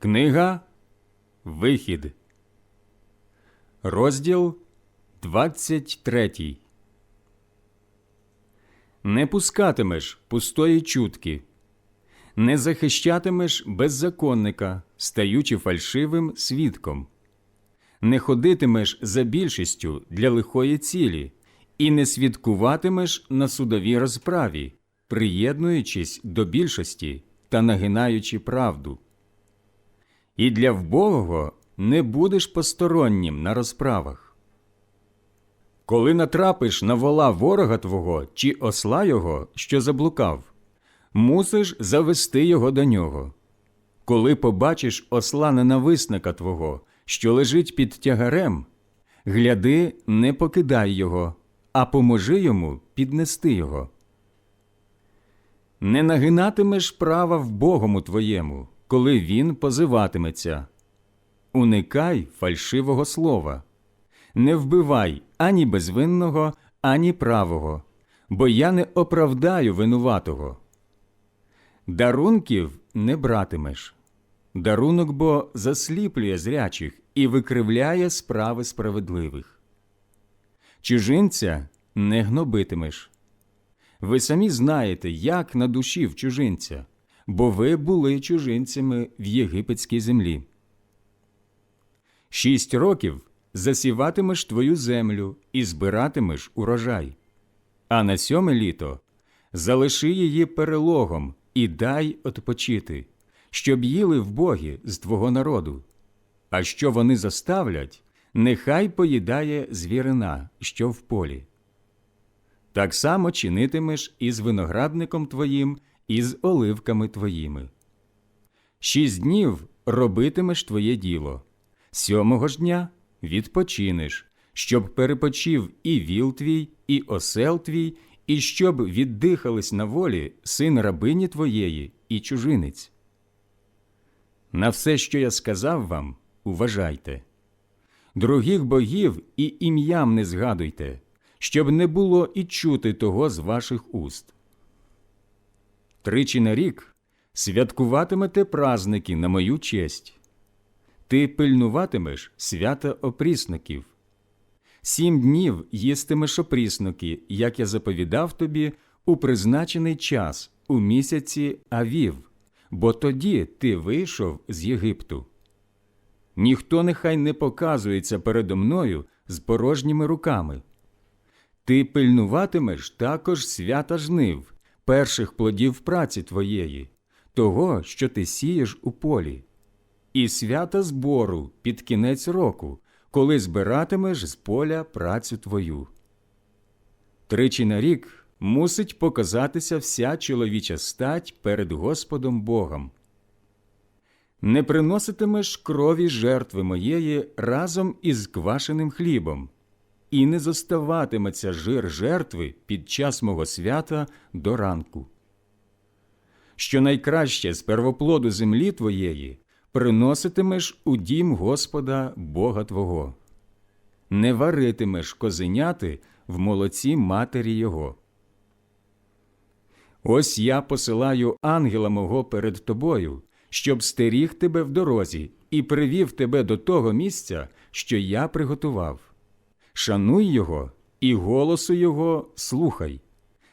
Книга Вихід, розділ 23 Не пускатимеш пустої чутки, не захищатимеш беззаконника, стаючи фальшивим свідком, не ходитимеш за більшістю для лихої цілі, і не свідкуватимеш на судовій розправі, приєднуючись до більшості та нагинаючи правду. І для вбогого не будеш постороннім на розправах. Коли натрапиш на вола ворога твого чи осла його, що заблукав, мусиш завести його до нього. Коли побачиш осла ненависника твого, що лежить під тягарем, гляди, не покидай його, а поможи йому піднести його. Не нагинатимеш права в Богому твоєму, коли він позиватиметься. Уникай фальшивого слова, не вбивай ані безвинного, ані правого, бо я не оправдаю винуватого. Дарунків не братимеш. Дарунок бо засліплює зрячих і викривляє справи справедливих. Чужинця не гнобитимеш. Ви самі знаєте, як на душі в чужинця, бо ви були чужинцями в єгипетській землі. Шість років засіватимеш твою землю і збиратимеш урожай, а на сьоме літо залиши її перелогом і дай отпочити, щоб їли в богі з твого народу. А що вони заставлять, нехай поїдає звірина, що в полі. Так само чинитимеш і з виноградником твоїм, і з оливками твоїми. Шість днів робитимеш твоє діло, сьомого ж дня відпочинеш, щоб перепочив і віл твій, і осел твій, і щоб віддихались на волі син рабині твоєї і чужинець. На все, що я сказав вам, уважайте. Других богів і ім'ям не згадуйте, щоб не було і чути того з ваших уст. Тричі на рік святкуватимете праздники на мою честь. Ти пильнуватимеш свята опрісників. Сім днів їстимеш опрісники, як я заповідав тобі, у призначений час у місяці Авів, бо тоді ти вийшов з Єгипту. Ніхто нехай не показується передо мною з порожніми руками. Ти пильнуватимеш також свята жнив, перших плодів праці твоєї, того, що ти сієш у полі, і свята збору під кінець року, коли збиратимеш з поля працю твою. Тричі на рік мусить показатися вся чоловіча стать перед Господом Богом. Не приноситимеш крові жертви моєї разом із квашеним хлібом, і не зоставатиметься жир жертви під час мого свята до ранку. Що найкраще з первоплоду землі твоєї приноситимеш у дім Господа Бога Твого, не варитимеш козеняти в молоці матері Його. Ось я посилаю ангела мого перед тобою, щоб стеріг тебе в дорозі і привів тебе до того місця, що я приготував. Шануй його і голосу його слухай.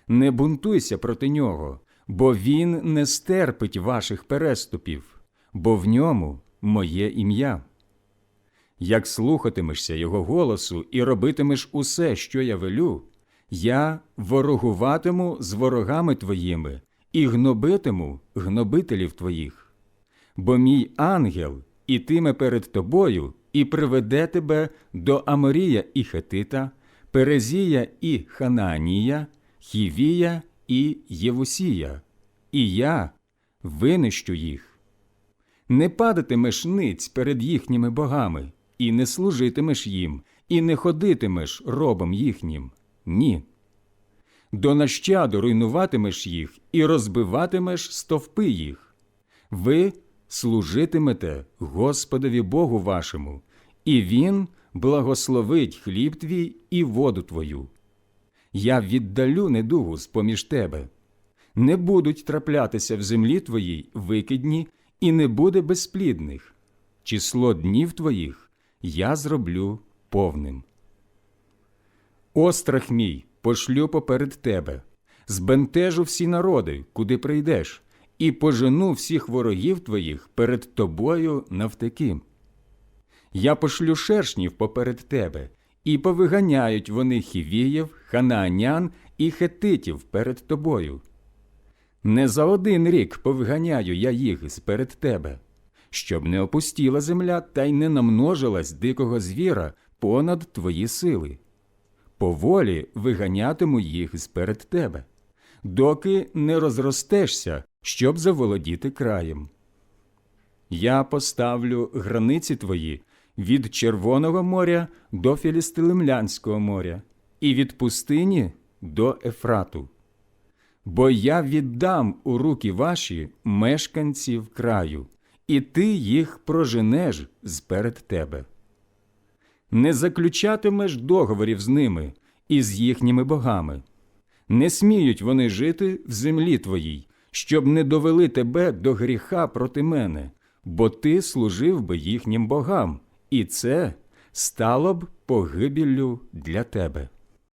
Не бунтуйся проти нього, бо він не стерпить ваших переступів, бо в ньому моє ім'я. Як слухатимешся його голосу і робитимеш усе, що я велю, я ворогуватиму з ворогами твоїми і гнобитиму гнобителів твоїх. Бо мій ангел ітиме перед тобою і приведе тебе до Аморія і Хетита, Перезія і Хананія, Хівія і Євусія, і я винищу їх. Не падатимеш ниць перед їхніми богами, і не служитимеш їм, і не ходитимеш робом їхнім. Ні. До нащаду руйнуватимеш їх і розбиватимеш стовпи їх. Ви служитимете Господові Богу вашому, і Він благословить хліб твій і воду твою. Я віддалю недугу з поміж тебе. Не будуть траплятися в землі твоїй викидні і не буде безплідних. Число днів твоїх я зроблю повним. Острах мій пошлю поперед тебе, збентежу всі народи, куди прийдеш, і пожену всіх ворогів твоїх перед тобою навтаки. Я пошлю шершнів поперед тебе, і повиганяють вони хівіїв, ханаанян і хетитів перед тобою. Не за один рік повиганяю я їх сперед тебе, щоб не опустіла земля та й не намножилась дикого звіра понад твої сили. Поволі виганятиму їх сперед тебе, доки не розростешся, щоб заволодіти краєм. Я поставлю границі твої від Червоного моря до Філістилимлянського моря і від пустині до Ефрату. Бо я віддам у руки ваші мешканців краю, і ти їх проженеш зперед тебе. Не заключатимеш договорів з ними і з їхніми богами. Не сміють вони жити в землі твоїй, щоб не довели тебе до гріха проти мене, бо ти служив би їхнім богам, і це стало б погибіллю для тебе.